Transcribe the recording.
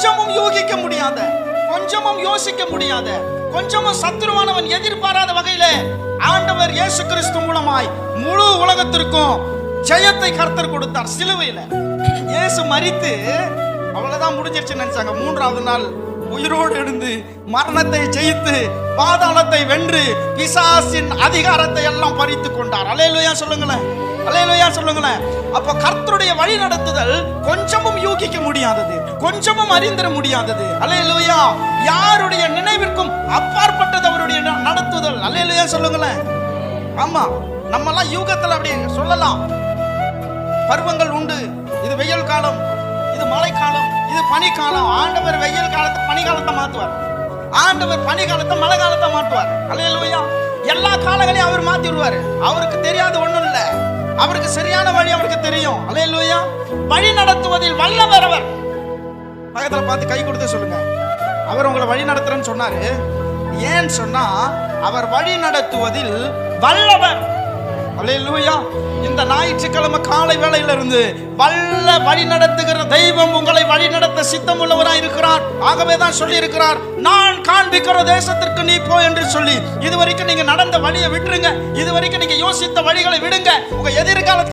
கொஞ்சமும் யோகிக்க முடியாத கொஞ்சமும் யோசிக்க முடியாத கொஞ்சமும் சத்துருவானவன் எதிர்பாராத வகையில ஆண்டவர் இயேசு கிறிஸ்து மூலமாய் முழு உலகத்திற்கும் ஜெயத்தை கர்த்தர் கொடுத்தார் சிலுவையில. இயேசு மறித்து அவ்வளவுதான் முடிஞ்சிருச்சு நினைச்சாங்க. மூன்றாவது நாள் உயிரோடு எழுந்து மரணத்தை ஜெயித்து பாதாளத்தை வென்று பிசாசின் அதிகாரத்தை எல்லாம் பறித்து கொண்டார். அலையலுயா சொல்லுங்களேன். அலையிலையா சொல்லுங்களேன். அப்ப கர்த்தருடைய வழி நடத்துதல் கொஞ்சமும் யூகிக்க முடியாதது கொஞ்சமும் அறிந்திட முடியாதது. அலையிலையா யாருடைய நினைவிற்கும் அப்பாற்பட்டது அவருடைய நடத்துதல். அலையிலையா சொல்லுங்களேன். ஆமா நம்மலாம் யூகத்துல அப்படி சொல்லலாம். பருவங்கள் உண்டு. இது வெயில் காலம் இது மழைக்காலம் இது பனிக்காலம் ஆண்டவர் வெயில் காலத்தை பனிக்காலத்தை மாத்துவார். ஆண்டவர் பனி காலத்தை மழை காலத்தை மாற்றுவார் அலையிலையா எல்லா காலங்களையும் அவர் மாத்தி விடுவாரு அவருக்கு தெரியாத ஒண்ணு அவருக்கு சரியான வழி அவருக்கு தெரியும். அலையலூயா வழி நடத்துவதில் வல்லவர் அவர் பக்கத்துல பார்த்து கை கொடுத்து சொல்லுங்க. அவர் உங்களை வழி நடத்துறேன்னு சொன்னாரு. ஏன்னு சொன்னா அவர் வழி நடத்துவதில் வல்லவர். அலையலூயா இந்த ஞாயிற்றுக்கிழமை காலை வேளையில இருந்து வல்ல வழி நடத்துகிற தெய்வம் உங்களை வழி நடத்த சித்தம் உள்ளவராய் இருக்கிறார் ஆகவே தான் சொல்லி இருக்கிறார் நான் காண்பிக்கிற தேசத்திற்கு நீ போ என்று சொல்லி. இதுவரைக்கும் நீங்க நடந்த வழியை விட்டுருங்க. இதுவரைக்கும் நீங்க யோசித்த வழிகளை விடுங்க. உங்க எதிர்கால